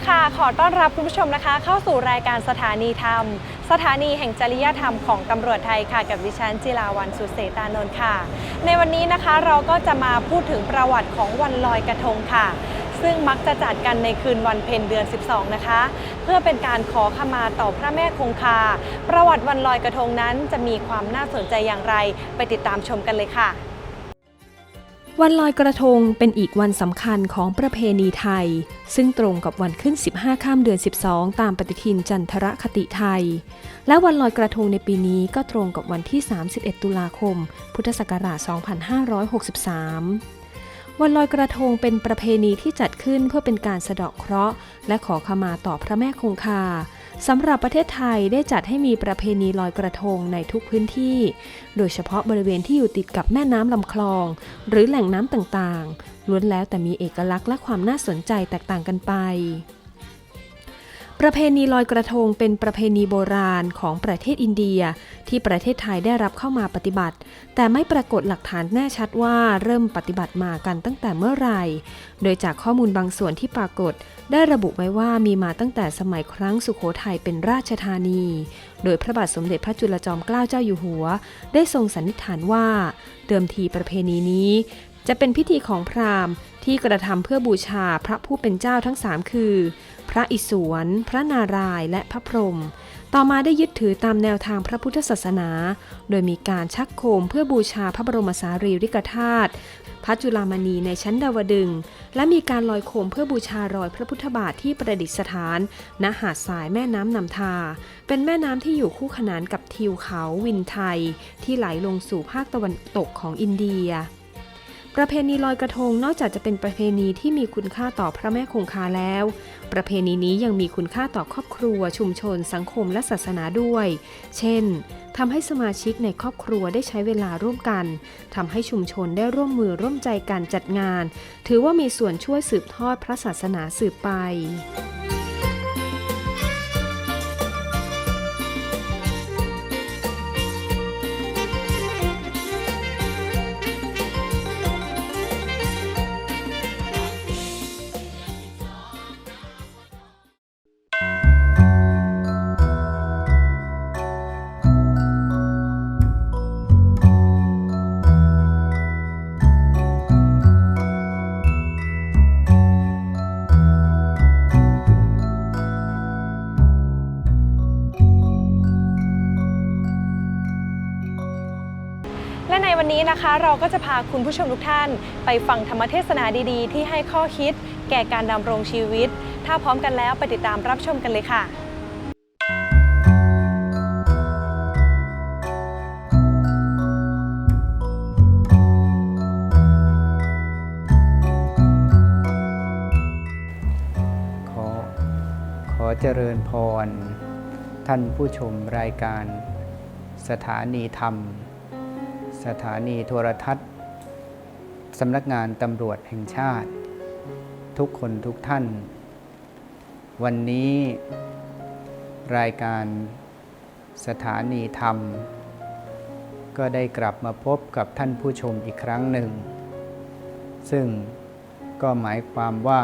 ีค่ะ ขอต้อนรับคุณผู้ชมนะคะ เข้าสู่รายการสถานีธรรม สถานีแห่งจริยธรรมของตำรวจไทยค่ะ กับดิฉันจิราวันสุเสตานนท์ค่ะ ในวันนี้นะคะเราก็จะมาพูดถึงประวัติของวันลอยกระทงค่ะ ซึ่งมักจะจัดกันในคืนวันเพ็ญเดือน 12 นะคะ เพื่อเป็นการขอขมาต่อพระแม่คงคา ประวัติวันลอยกระทงนั้นจะมีความน่าสนใจอย่างไร ไปติดตามชมกันเลยค่ะ วันลอยกระทงเป็นอีกวันสำคัญของประเพณีไทย ซึ่งตรงกับวันขึ้น 15 ข้ามเดือน 12 ตามปฏิทินจันทรคติไทย และวันลอยกระทงในปีนี้ก็ตรงกับวันที่ 31 ตุลาคม พุทธศักราช 2563 วันลอยกระทงเป็นประเพณีที่จัดขึ้นเพื่อเป็นการสะเดาะเคราะห์ และขอขมาต่อพระแม่คงคา สำหรับประเทศไทยได้จัดให้มีประเพณีลอยกระทงในทุกพื้นที่ โดยเฉพาะบริเวณที่อยู่ติดกับแม่น้ำลำคลอง หรือแหล่งน้ำต่างๆ ล้วนแล้วแต่มีเอกลักษณ์และความน่าสนใจแตกต่างกันไป ประเพณีลอยกระทงเป็นประเพณีโบราณของประเทศอินเดีย ที่ประเทศไทยได้รับเข้ามาปฏิบัติ แต่ไม่ปรากฏหลักฐานแน่ชัดว่าเริ่มปฏิบัติมากันตั้งแต่เมื่อไหร่ โดยจากข้อมูลบางส่วนที่ปรากฏ ได้ระบุไว้ว่ามีมาตั้งแต่สมัยครั้งสุขโขทัยเป็นราชธานี โดยพระบาทสมเด็จพระจุลจอมเกล้าเจ้าอยู่หัว ได้ทรงสันนิษฐานว่า เดิมทีประเพณีนี้ จะเป็นพิธีของพราหมณ์ที่กระทำเพื่อบูชาพระผู้เป็นเจ้าทั้งสามคือ พระอิศวร พระนารายณ์และพระพรหมต่อมาได้ยึดถือตามแนวทางพระพุทธศาสนา โดยมีการชักโคมเพื่อบูชาพระบรมสารีริกธาตุพระจุลามณีในชั้นดาวดึง และมีการลอยโคมเพื่อบูชารอยพระพุทธบาทที่ประดิษฐาน ณหาดทรายแม่น้ำนำทา เป็นแม่น้ำที่อยู่คู่ขนานกับทิวเขาวินไทย ที่ไหลลงสู่ภาคตะวันตกของอินเดีย ประเพณีลอยกระทงนอกจากจะเป็นประเพณีที่มีคุณค่าต่อพระแม่คงคาแล้ว ประเพณีนี้ยังมีคุณค่าต่อครอบครัว ชุมชน สังคมและศาสนาด้วย เช่นทำให้สมาชิกในครอบครัวได้ใช้เวลาร่วมกันทำให้ชุมชนได้ร่วมมือร่วมใจกันจัดงาน ถือว่ามีส่วนช่วยสืบทอดพระศาสนาสืบไป วันนี้นะคะเราก็จะพาคุณผู้ชมทุกท่าน ไปฟังธรรมเทศนาดีๆ ที่ให้ข้อคิดแก่การดำรงชีวิต ถ้าพร้อมกันแล้วไปติดตามรับชมกันเลยค่ะ ขอขอเจริญพร ท่านผู้ชมรายการสถานีธรรม สถานีโทรทัศน์สำนักงานตำรวจแห่งชาติ ทุกคนทุกท่าน วันนี้รายการสถานีธรรม ก็ได้กลับมาพบกับท่านผู้ชมอีกครั้งหนึ่ง ซึ่งก็หมายความว่า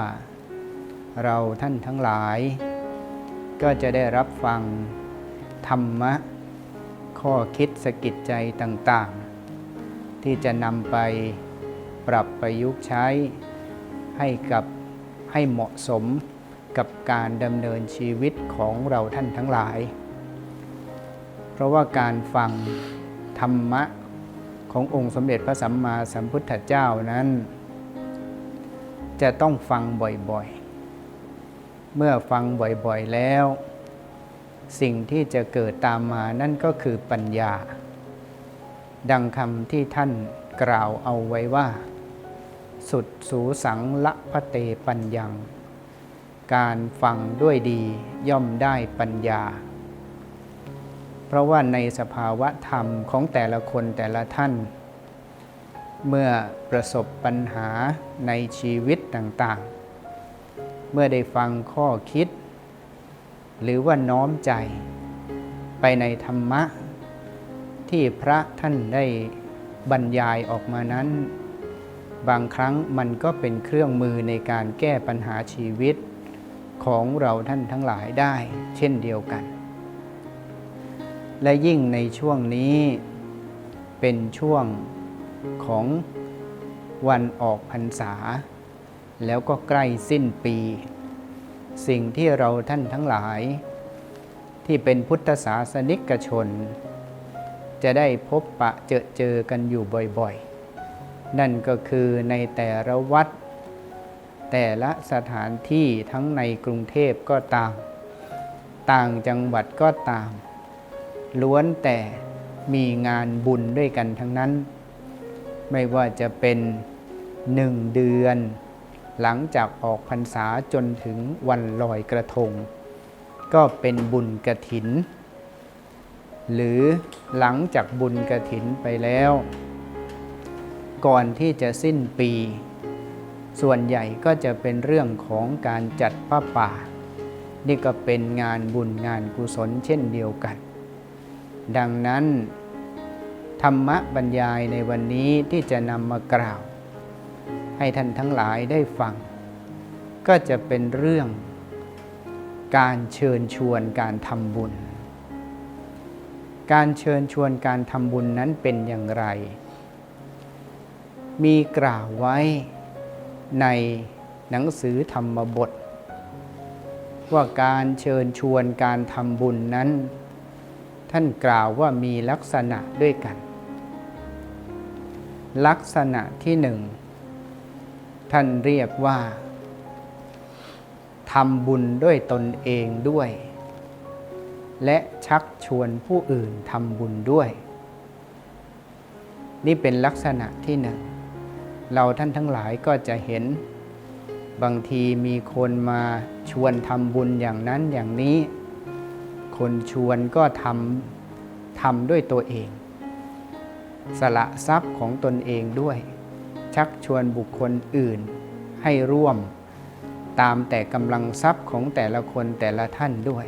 เราท่านทั้งหลาย ก็จะได้รับฟังธรรมะ ข้อคิดสกิดใจต่างๆ ที่จะนำไปปรับประยุกต์ใช้ให้กับให้เหมาะสมกับการดำเนินชีวิตของเราท่านทั้งหลาย เพราะว่าการฟังธรรมะขององค์สมเด็จพระสัมมาสัมพุทธเจ้านั้น จะต้องฟังบ่อยๆ เมื่อฟังบ่อยๆแล้ว สิ่งที่จะเกิดตามมานั่นก็คือปัญญา ดังคำที่ท่านกล่าวเอาไว้ว่า สุดสูสังละพะเตปัญญัง การฟังด้วยดีย่อมได้ปัญญา เพราะว่าในสภาวะธรรมของแต่ละคนแต่ละท่าน เมื่อประสบปัญหาในชีวิตต่างๆ เมื่อได้ฟังข้อคิด หรือว่าน้อมใจ ไปในธรรมะ ที่พระท่านได้บรรยายออกมานั้น บางครั้งมันก็เป็นเครื่องมือในการแก้ปัญหาชีวิตของเราท่านทั้งหลายได้ เช่นเดียวกัน และยิ่งในช่วงนี้เป็นช่วงของวันออกพรรษา แล้วก็ใกล้สิ้นปี สิ่งที่เราท่านทั้งหลาย ที่เป็นพุทธศาสนิกชน จะได้พบปะเจอเจอกันอยู่บ่อยๆ นั่นก็คือในแต่ละวัด แต่ละสถานที่ทั้งในกรุงเทพก็ตาม ต่างจังหวัดก็ตาม ล้วนแต่มีงานบุญด้วยกันทั้งนั้น ไม่ว่าจะเป็นหนึ่งเดือน หลังจากออกพรรษาจนถึงวันลอยกระทง ก็เป็นบุญกระถิน หรือหลังจากบุญกระถินไปแล้ว ก่อนที่จะสิ้นปี ส่วนใหญ่ก็จะเป็นเรื่องของการจัดผ้าป่า นี่ก็เป็นงานบุญงานกุศลเช่นเดียวกัน ดังนั้น ธรรมบรรยายในวันนี้ที่จะนำมากล่าว ให้ท่านทั้งหลายได้ฟัง ก็จะเป็นเรื่องการเชิญชวนการทำบุญ การเชิญชวนการทำบุญนั้นเป็นอย่างไร มีกล่าวไว้ในหนังสือธรรมบท ว่าการเชิญชวนการทำบุญนั้น ท่านกล่าวว่ามีลักษณะด้วยกัน ลักษณะที่หนึ่ง ท่านเรียกว่าทำบุญด้วยตนเองด้วย และชักชวนผู้อื่นทำบุญด้วย นี่เป็นลักษณะที่หนึ่ง เราท่านทั้งหลายก็จะเห็น บางทีมีคนมาชวนทำบุญอย่างนั้นอย่างนี้ คนชวนก็ทำทำด้วยตัวเอง สละทรัพย์ของตนเองด้วย ชักชวนบุคคลอื่นให้ร่วม ตามแต่กำลังทรัพย์ของแต่ละคนแต่ละท่านด้วย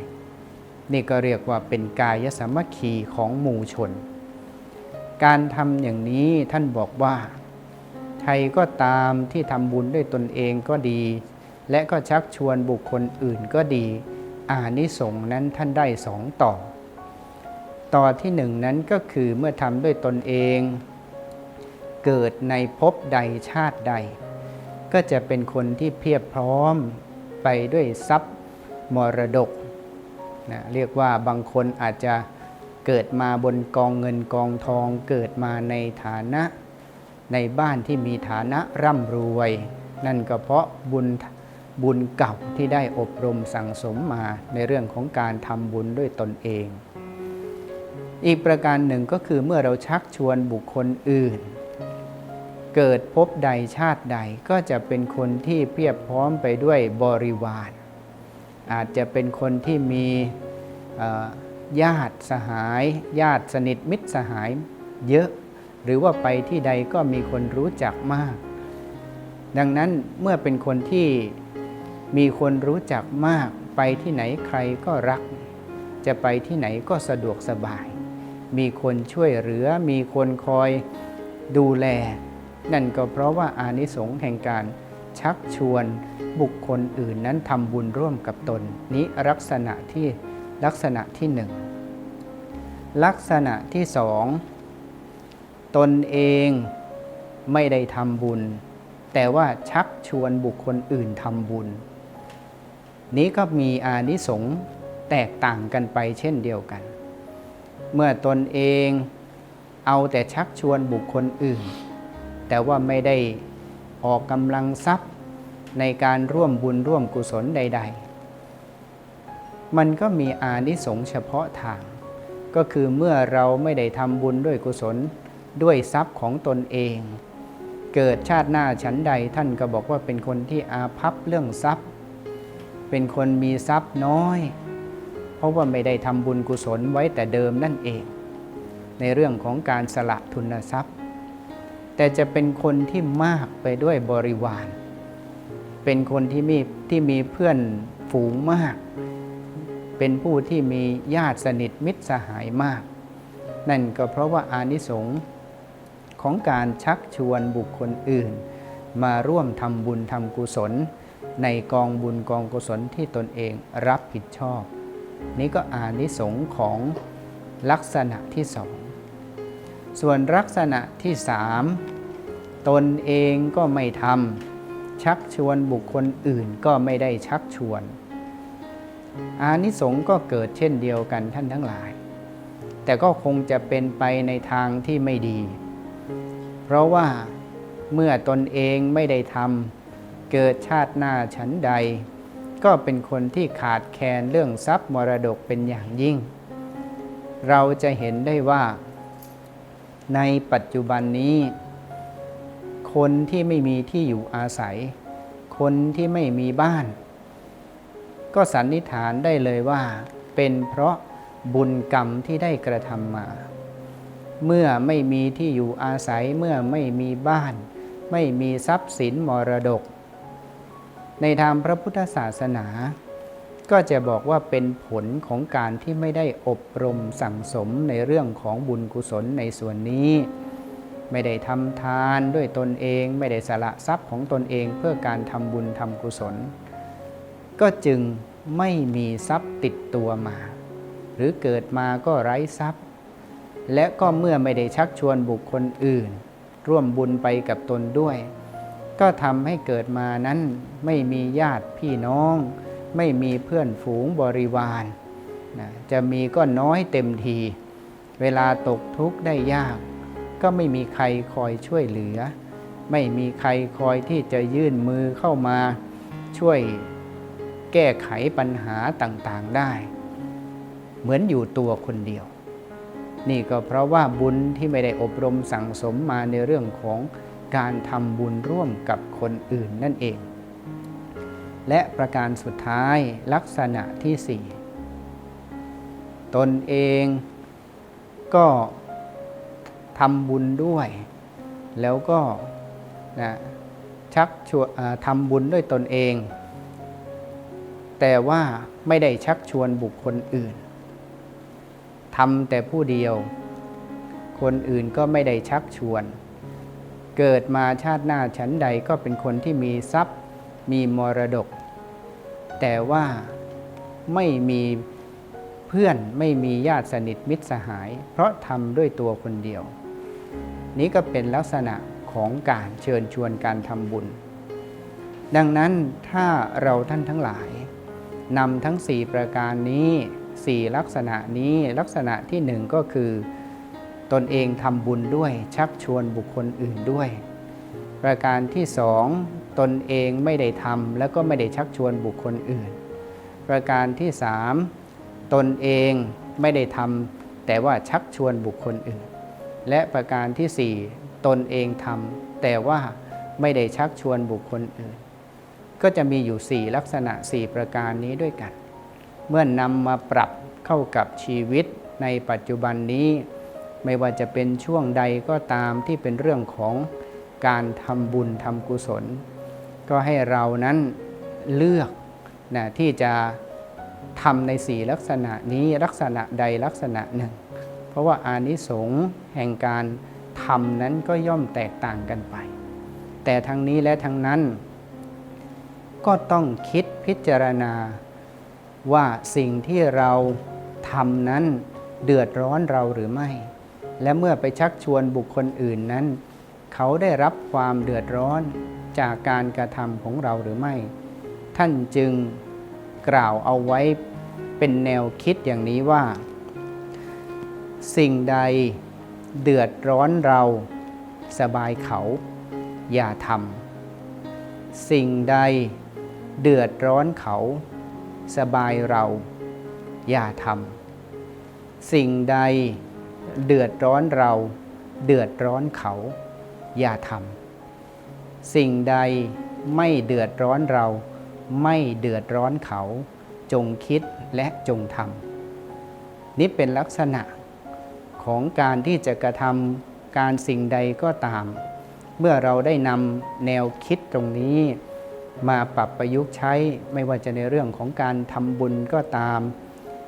นี่ก็เรียกว่าเป็นกายสามัคคีของหมู่ชน การทำอย่างนี้ท่านบอกว่า ใครก็ตามที่ทำบุญด้วยตนเองก็ดี และก็ชักชวนบุคคลอื่นก็ดีอานิสงส์นั้นท่านได้สองต่อ ต่อที่หนึ่งนั้นก็คือเมื่อทำด้วยตนเอง เกิดในภพใดชาติใด ก็จะเป็นคนที่เพียบพร้อมไปด้วยทรัพย์มรดก นะเรียกว่าบางคนอาจจะเกิดมาบนกองเงินกองทอง เกิดมาในฐานะในบ้านที่มีฐานะร่ำรวย นั่นก็เพราะบุญบุญเก่าที่ได้อบรมสั่งสมมาในเรื่องของการทำบุญด้วยตนเอง อีกประการหนึ่งก็คือเมื่อเราชักชวนบุคคลอื่น เกิดพบใดชาติใดก็จะเป็นคนที่เพียบพร้อมไปด้วยบริวาร อาจจะเป็นคนที่มีญาติสหาย ญาติสนิทมิตรสหายเยอะ หรือว่าไปที่ใดก็มีคนรู้จักมาก ดังนั้นเมื่อเป็นคนที่มีคนรู้จักมาก ไปที่ไหนใครก็รัก จะไปที่ไหนก็สะดวกสบาย มีคนช่วยเหลือ มีคนคอยดูแล นั่นก็เพราะว่าอานิสงส์แห่งการ ชักชวนบุคคลอื่นนั้นทำบุญร่วมกับตน นี้ลักษณะที่ลักษณะที่หนึ่งลักษณะที่สองตนเองไม่ได้ทำบุญ แต่ว่าชักชวนบุคคลอื่นทำบุญ นี้ก็มีอานิสงส์แตกต่างกันไปเช่นเดียวกัน เมื่อตนเองเอาแต่ชักชวนบุคคลอื่น แต่ว่าไม่ได้ ออกกำลังทรัพย์ในการร่วมบุญร่วมกุศลใด ๆ มันก็มีอานิสงส์เฉพาะทาง ก็คือเมื่อเราไม่ได้ทำบุญด้วยกุศลด้วยทรัพย์ของตนเอง เกิดชาติหน้าชั้นใดท่านก็บอกว่าเป็นคนที่อาภัพเรื่องทรัพย์ เป็นคนมีทรัพย์น้อย เพราะว่าไม่ได้ทำบุญกุศลไว้แต่เดิมนั่นเอง ในเรื่องของการสละทุนทรัพย์ แต่จะเป็นคนที่มากไปด้วยบริวาร เป็นคนที่มีที่มีเพื่อนฝูงมาก เป็นผู้ที่มีญาติสนิทมิตรสหายมาก นั่นก็เพราะว่าอานิสงส์ของการชักชวนบุคคลอื่น มาร่วมทำบุญทำกุศล ในกองบุญกองกุศลที่ตนเองรับผิดชอบ นี่ก็อานิสงส์ของลักษณะที่สอง ส่วนลักษณะที่สามตนเองก็ไม่ทำชักชวนบุคคลอื่นก็ไม่ได้ชักชวน อานิสงส์ก็เกิดเช่นเดียวกันท่านทั้งหลาย แต่ก็คงจะเป็นไปในทางที่ไม่ดี เพราะว่าเมื่อตนเองไม่ได้ทำเกิดชาติหน้าฉันใด ก็เป็นคนที่ขาดแคลนเรื่องทรัพย์มรดกเป็นอย่างยิ่ง เราจะเห็นได้ว่า ในปัจจุบันนี้ คนที่ไม่มีที่อยู่อาศัย คนที่ไม่มีบ้าน ก็สันนิษฐานได้เลยว่า เป็นเพราะบุญกรรมที่ได้กระทำมา เมื่อไม่มีที่อยู่อาศัยเมื่อไม่มีบ้าน ไม่มีทรัพย์สินมรดก ในทางพระพุทธศาสนา ก็จะบอกว่าเป็นผลของการที่ไม่ได้อบรมสั่งสมในเรื่องของบุญกุศลในส่วนนี้ ไม่ได้ทำทานด้วยตนเอง ไม่ได้สละทรัพย์ของตนเองเพื่อการทำบุญทำกุศล ก็จึงไม่มีทรัพย์ติดตัวมา หรือเกิดมาก็ไร้ทรัพย์ และก็เมื่อไม่ได้ชักชวนบุคคลอื่น ร่วมบุญไปกับตนด้วย ก็ทำให้เกิดมานั้นไม่มีญาติพี่น้อง ไม่มีเพื่อนฝูงบริวารนะจะมีก็น้อยเต็มที เวลาตกทุกข์ได้ยาก ก็ไม่มีใครคอยช่วยเหลือ ไม่มีใครคอยที่จะยื่นมือเข้ามาช่วยแก้ไขปัญหาต่างๆได้ เหมือนอยู่ตัวคนเดียว นี่ก็เพราะว่าบุญที่ไม่ได้อบรมสั่งสมมาในเรื่องของการทำบุญร่วมกับคนอื่นนั่นเอง และประการสุดท้ายลักษณะที่สี่ตนเองก็ทำบุญด้วย แล้วก็นะชักชวนทำบุญด้วยตนเอง แต่ว่าไม่ได้ชักชวนบุคคลอื่นทำแต่ผู้เดียว คนอื่นก็ไม่ได้ชักชวน เกิดมาชาติหน้าชั้นใดก็เป็นคนที่มีทรัพย์ มีมรดก แต่ว่าไม่มีเพื่อนไม่มีญาติสนิทมิตรสหาย เพราะทำด้วยตัวคนเดียว นี้ก็เป็นลักษณะของการเชิญชวนการทำบุญ ดังนั้นถ้าเราท่านทั้งหลายนำทั้ง 4 ประการนี้4ลักษณะนี้ลักษณะที่หนึ่งก็คือ ตนเองทำบุญด้วยชักชวนบุคคลอื่นด้วย ประการที่สอง ตนเองไม่ได้ทำแล้วก็ไม่ได้ชักชวนบุคคลอื่น ประการที่สามตนเองไม่ได้ทำแต่ว่าชักชวนบุคคลอื่น และประการที่สี่ตนเองทำแต่ว่าไม่ได้ชักชวนบุคคลอื่น ก็จะมีอยู่ 4 ลักษณะ 4 ประการนี้ด้วยกัน เมื่อนนำมาปรับเข้ากับชีวิตในปัจจุบันนี้ ไม่ว่าจะเป็นช่วงใดก็ตามที่เป็นเรื่องของการทำบุญทำกุศล ก็ให้เรานั้นเลือกนะที่จะทำในสี่ลักษณะนี้ลักษณะใดลักษณะหนึ่ง เพราะว่าอานิสงส์แห่งการทำนั้นก็ย่อมแตกต่างกันไป แต่ทั้งนี้และทั้งนั้น ก็ต้องคิดพิจารณาว่าสิ่งที่เราทำนั้นเดือดร้อนเราหรือไม่ และเมื่อไปชักชวนบุคคลอื่นนั้น เขาได้รับความเดือดร้อน จากการกระทำของเราหรือไม่ ท่านจึงกล่าวเอาไว้เป็นแนวคิดอย่างนี้ว่า สิ่งใดเดือดร้อนเราสบายเขาอย่าทำสิ่งใดเดือดร้อนเขา สบายเรา อย่าทำสิ่งใดเดือดร้อนเรา เดือดร้อนเขา อย่าทำ สิ่งใดไม่เดือดร้อนเรา ไม่เดือดร้อนเขา จงคิดและจงทำนี่เป็นลักษณะของการที่จะกระทำการสิ่งใดก็ตาม เมื่อเราได้นำแนวคิดตรงนี้ มาปรับประยุกต์ใช้ไม่ว่าจะในเรื่องของการทำบุญก็ตาม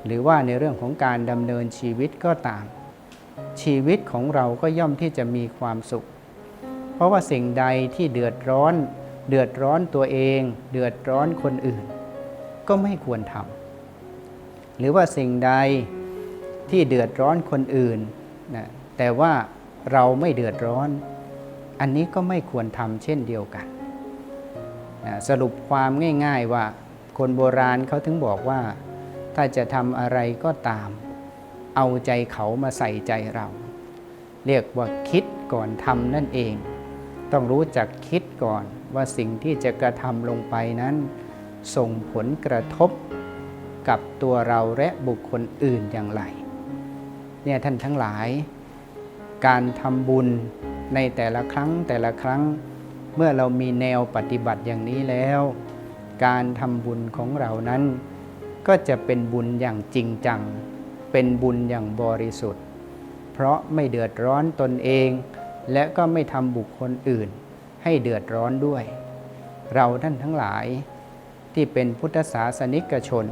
หรือว่าในเรื่องของการดำเนินชีวิตก็ตาม ชีวิตของเราก็ย่อมที่จะมีความสุข ราะว่าสิ่งใดที่เดือดร้อน เดือดร้อนตัวเอง เดือดร้อนคนอื่น ก็ไม่ควรทำหรือว่าสิ่งใดที่เดือดร้อนคนอื่นนะแต่ว่าเราไม่เดือดร้อน อันนี้ก็ไม่ควรทำเช่นเดียวกันนะสรุปความง่าย ๆว่าคนโบราณเขาถึงบอกว่า ถ้าจะทำอะไรก็ตาม เอาใจเขามาใส่ใจเรา เรียกว่าคิดก่อนทำนั่นเอง ต้องรู้จักคิดก่อนว่าสิ่งที่จะกระทำลงไปนั้น ส่งผลกระทบกับตัวเราและบุคคลอื่นอย่างไรเนี่ยท่านทั้งหลาย การทำบุญในแต่ละครั้งแต่ละครั้งเมื่อเรามีแนวปฏิบัติอย่างนี้แล้ว การทำบุญของเรานั้น ก็จะเป็นบุญอย่างจริงจัง เป็นบุญอย่างบริสุทธิ์ เพราะไม่เดือดร้อนตนเอง และก็ไม่ทำบุคคลอื่นให้เดือดร้อนด้วย เราท่านทั้งหลายที่เป็นพุทธศาสนิกชน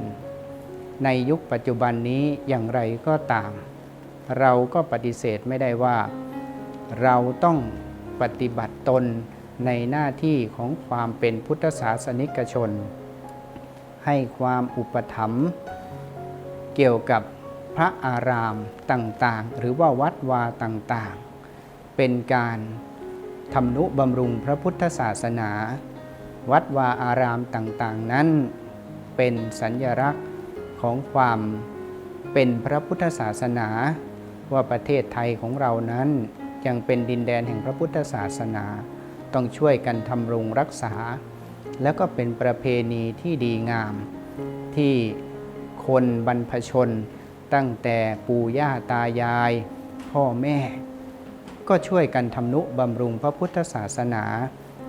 ในยุคปัจจุบันนี้อย่างไรก็ตาม เราก็ปฏิเสธไม่ได้ว่า เราต้องปฏิบัติตนในหน้าที่ของความเป็นพุทธศาสนิกชน ให้ความอุปถัมภ์เกี่ยวกับพระอารามต่างๆ หรือว่าวัดวาต่างๆ เป็นการทำนุบำรุงพระพุทธศาสนา วัดวาอารามต่างๆนั้น เป็นสัญญลักษณ์ของความเป็นพระพุทธศาสนา ว่าประเทศไทยของเรานั้นยังเป็นดินแดนแห่งพระพุทธศาสนา ต้องช่วยกันทำรงรักษา แล้วก็เป็นประเพณีที่ดีงาม ที่คนบรรพชนตั้งแต่ปู่ย่าตายาย พ่อแม่ ก็ช่วยกันทำนุบำรุงพระพุทธศาสนา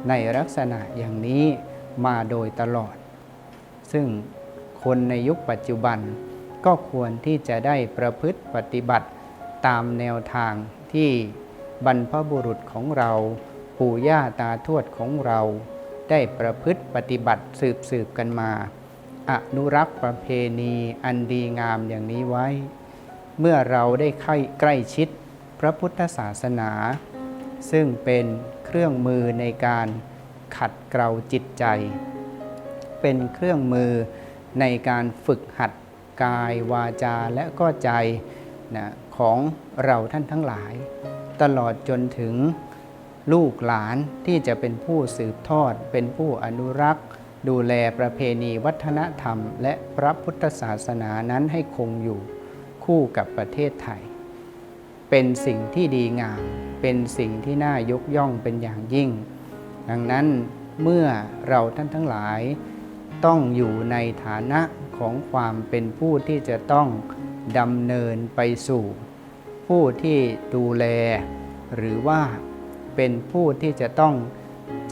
ในลักษณะอย่างนี้มาโดยตลอด ซึ่งคนในยุคปัจจุบันก็ควรที่จะได้ประพฤติปฏิบัติตามแนวทางที่บรรพบุรุษของเรา ปู่ย่าตาทวดของเรา ได้ประพฤติปฏิบัติสืบสืบกันมา อนุรักษ์ประเพณีอันดีงามอย่างนี้ไว้ เมื่อเราได้เข้ใกล้ชิด พระพุทธศาสนา ซึ่งเป็นเครื่องมือในการขัดเกลาจิตใจ เป็นเครื่องมือในการฝึกหัดกายวาจาและก็ใจนะของเราท่านทั้งหลาย ตลอดจนถึงลูกหลานที่จะเป็นผู้สืบทอด เป็นผู้อนุรักษ์ ดูแลประเพณีวัฒนธรรม และพระพุทธศาสนานั้นให้คงอยู่คู่กับประเทศไทย เป็นสิ่งที่ดีงาม เป็นสิ่งที่น่ายกย่องเป็นอย่างยิ่ง ดังนั้นเมื่อเราท่านทั้งหลายต้องอยู่ในฐานะของความเป็นผู้ที่จะต้องดำเนินไปสู่ ผู้ที่ดูแล หรือว่าเป็นผู้ที่จะต้อง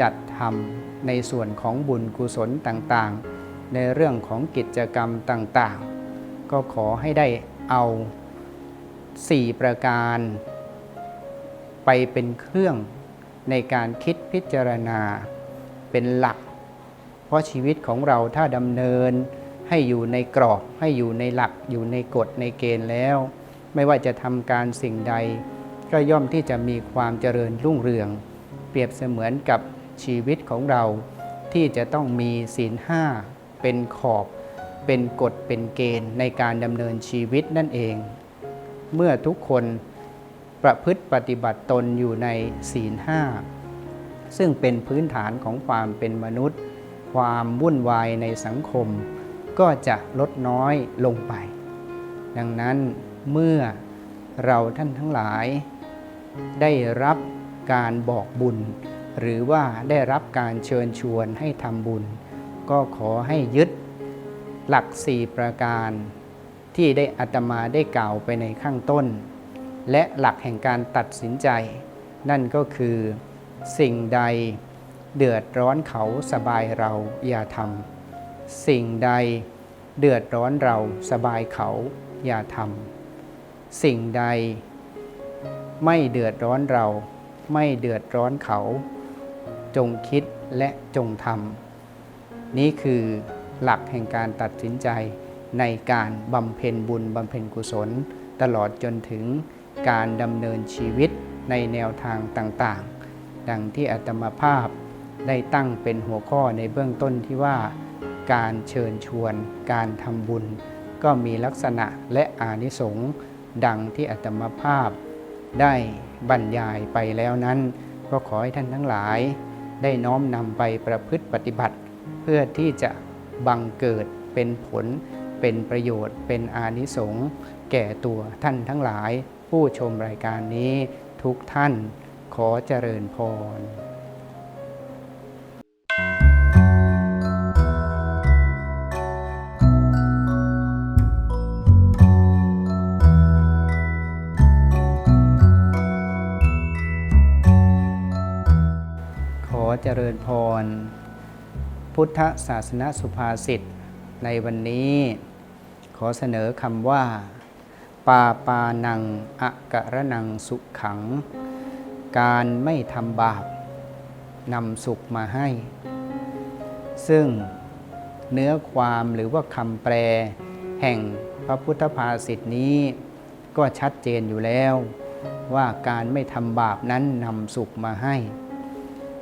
จัดทำในส่วนของบุญกุศลต่างๆ ในเรื่องของกิจกรรมต่างๆ ก็ขอให้ได้เอา 4 ประการ ไปเป็นเครื่องในการคิดพิจารณาเป็นหลัก เพราะชีวิตของเราถ้าดำเนินให้อยู่ในกรอบให้อยู่ในหลักอยู่ในกฎในเกณฑ์แล้ว ไม่ว่าจะทำการสิ่งใด ก็ย่อมที่จะมีความเจริญรุ่งเรือง เปรียบเสมือนกับชีวิตของเราที่จะต้องมีศีลห้าเป็นขอบ เป็นกฎเป็นเกณฑ์ในการดำเนินชีวิตนั่นเอง เมื่อทุกคนประพฤติปฏิบัติตนอยู่ในศีลห้าซึ่งเป็นพื้นฐานของความเป็นมนุษย์ ความวุ่นวายในสังคม ก็จะลดน้อยลงไป ดังนั้นเมื่อเราท่านทั้งหลาย ได้รับการบอกบุญ หรือว่าได้รับการเชิญชวนให้ทำบุญ ก็ขอให้ยึดหลักสี่ประการ ที่ได้อาตมาได้กล่าวไปในข้างต้น และหลักแห่งการตัดสินใจ นั่นก็คือสิ่งใดเดือดร้อนเขาสบายเราอย่าทำสิ่งใดเดือดร้อนเราสบายเขาอย่าทำสิ่งใด ไม่เดือดร้อนเราไม่เดือดร้อนเขา จงคิดและจงทำนี่คือหลักแห่งการตัดสินใจ ในการบำเพ็ญบุญบำเพ็ญกุศล ตลอดจนถึงการดำเนินชีวิตในแนวทางต่างๆ ดังที่อาตมาภาพได้ตั้งเป็นหัวข้อในเบื้องต้นที่ว่า การเชิญชวน การทำบุญ ก็มีลักษณะและอานิสงส์ดังที่อาตมาภาพได้บรรยายไปแล้วนั้น ก็ขอให้ท่านทั้งหลาย ได้น้อมนำไปประพฤติปฏิบัติ เพื่อที่จะบังเกิดเป็นผล เป็นประโยชน์ เป็นอานิสงส์แก่ตัวท่านทั้งหลาย ผู้ชมรายการนี้ทุกท่านขอเจริญพรขอเจริญพร พุทธศาสนสุภาษิตในวันนี้ ขอเสนอคำว่า ปาปานังอะกะระนังสุขขัง การไม่ทำบาปนำสุขมาให้ ซึ่งเนื้อความหรือว่าคำแปล แห่งพระพุทธภาษิตนี้ ก็ชัดเจนอยู่แล้ว ว่าการไม่ทำบาปนั้นนำสุขมาให้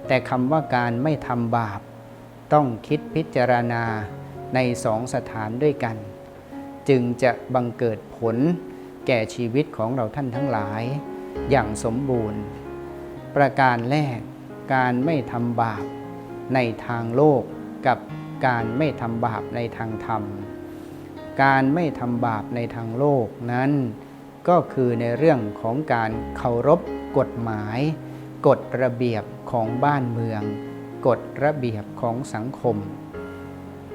แต่คำว่าการไม่ทำบาป ต้องคิดพิจารณาในสองสถานด้วยกัน จึงจะบังเกิดผลแก่ชีวิตของเราท่านทั้งหลาย อย่างสมบูรณ์ ประการแรกการไม่ทำบาปในทางโลกกับการไม่ทำบาปในทางธรรม การไม่ทำบาปในทางโลกนั้น ก็คือในเรื่องของการเคารพกฎหมาย กฎระเบียบของบ้านเมือง กฎระเบียบของสังคม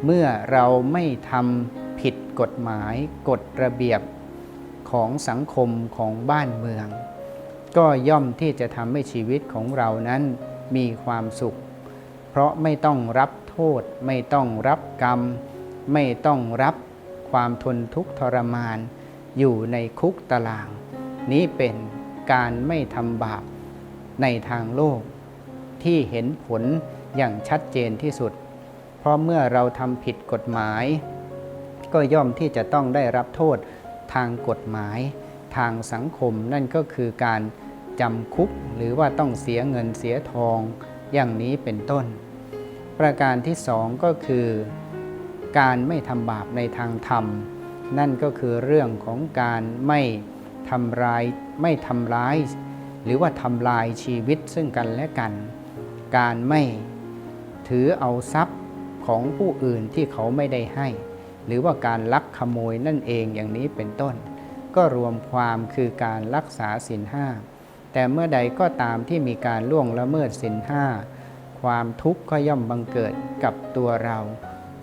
เมื่อเราไม่ทำ กฎหมายกฎระเบียบของสังคมของบ้านเมือง ก็ย่อมที่จะทำให้ชีวิตของเรานั้นมีความสุข เพราะไม่ต้องรับโทษ ไม่ต้องรับกรรม ไม่ต้องรับความทนทุกข์ทรมาน อยู่ในคุกตาราง นี้เป็นการไม่ทำบาปในทางโลก ที่เห็นผลอย่างชัดเจนที่สุด เพราะเมื่อเราทำผิดกฎหมาย ก็ย่อมที่จะต้องได้รับโทษทางกฎหมาย ทางสังคมนั่นก็คือการจำคุกหรือว่าต้องเสียเงินเสียทองอย่างนี้เป็นต้น ประการที่สองก็คือ การไม่ทำบาปในทางธรรม นั่นก็คือเรื่องของการไม่ทำร้ายไม่ทำร้าย หรือว่าทำลายชีวิตซึ่งกันและกัน การไม่ถือเอาทรัพย์ของผู้อื่นที่เขาไม่ได้ให้ หรือว่าการลักขโมยนั่นเองอย่างนี้เป็นต้น ก็รวมความคือการรักษาศีลห้าแต่เมื่อใดก็ตามที่มีการล่วงละเมิดศีลห้าความทุกข์ก็ย่อมบังเกิดกับตัวเรา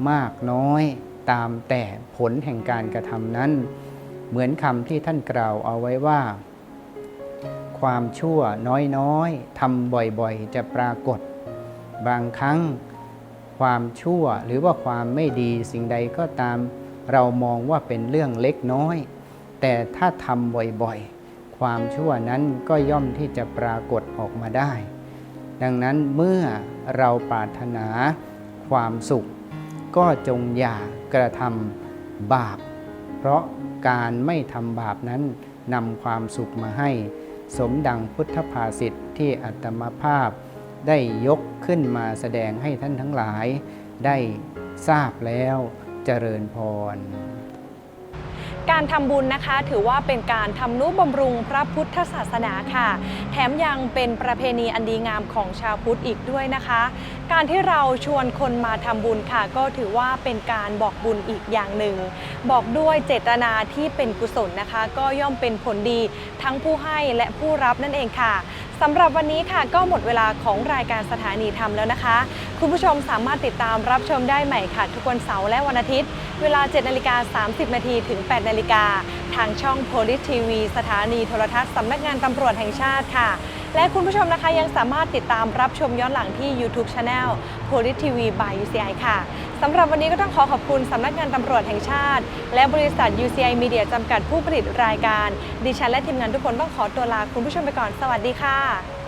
มากน้อยตามแต่ผลแห่งการกระทำนั้น เหมือนคำที่ท่านกล่าวเอาไว้ว่า ความชั่วน้อยๆทำบ่อยๆ จะปรากฏ บางครั้ง ความชั่วหรือว่าความไม่ดีสิ่งใดก็ตาม เรามองว่าเป็นเรื่องเล็กน้อย แต่ถ้าทำบ่อยๆ ความชั่วนั้นก็ย่อมที่จะปรากฏออกมาได้ ดังนั้นเมื่อเราปรารถนาความสุข ก็จงอย่ากระทำบาป เพราะการไม่ทำบาปนั้นนำความสุขมาให้ สมดังพุทธภาษิตที่อัตมภาพ ได้ยกขึ้นมาแสดงให้ท่านทั้งหลายได้ทราบแล้วเจริญพร การทำบุญนะคะ ถือว่าเป็นการทำนุบำรุงพระพุทธศาสนาค่ะ แถมยังเป็นประเพณีอันดีงามของชาวพุทธอีกด้วยนะคะ การที่เราชวนคนมาทำบุญค่ะ ก็ถือว่าเป็นการบอกบุญอีกอย่างหนึ่ง บอกด้วยเจตนาที่เป็นกุศลนะคะ ก็ย่อมเป็นผลดีทั้งผู้ให้และผู้รับนั่นเองค่ะสำหรับวันนี้ค่ะก็หมดเวลาของรายการสถานีธรรมแล้วนะคะ คุณผู้ชมสามารถติดตามรับชมได้ใหม่ค่ะ ทุกวันเสาร์และวันอาทิตย์ เวลา 7นาฬิกา30 นาทีถึง 8 นาฬิกา ทางช่อง Police TV สถานีโทรทัศน์สำนักงานตำรวจแห่งชาติค่ะ และคุณผู้ชมนะคะยังสามารถติดตามรับชมย้อนหลังที่ YouTube Channel p o l i t TV by UCI ค่ะสำหรับวันนี้ก็ต้องขอขอบคุณสำนักงานตำรวจแห่งชาติ และบริษัท UCI Media จำกัดผู้ผลิตรายการ ดิฉันและทีมงานทุกคนต้องขอตัวลาคุณผู้ชมไปก่อน สวัสดีค่ะ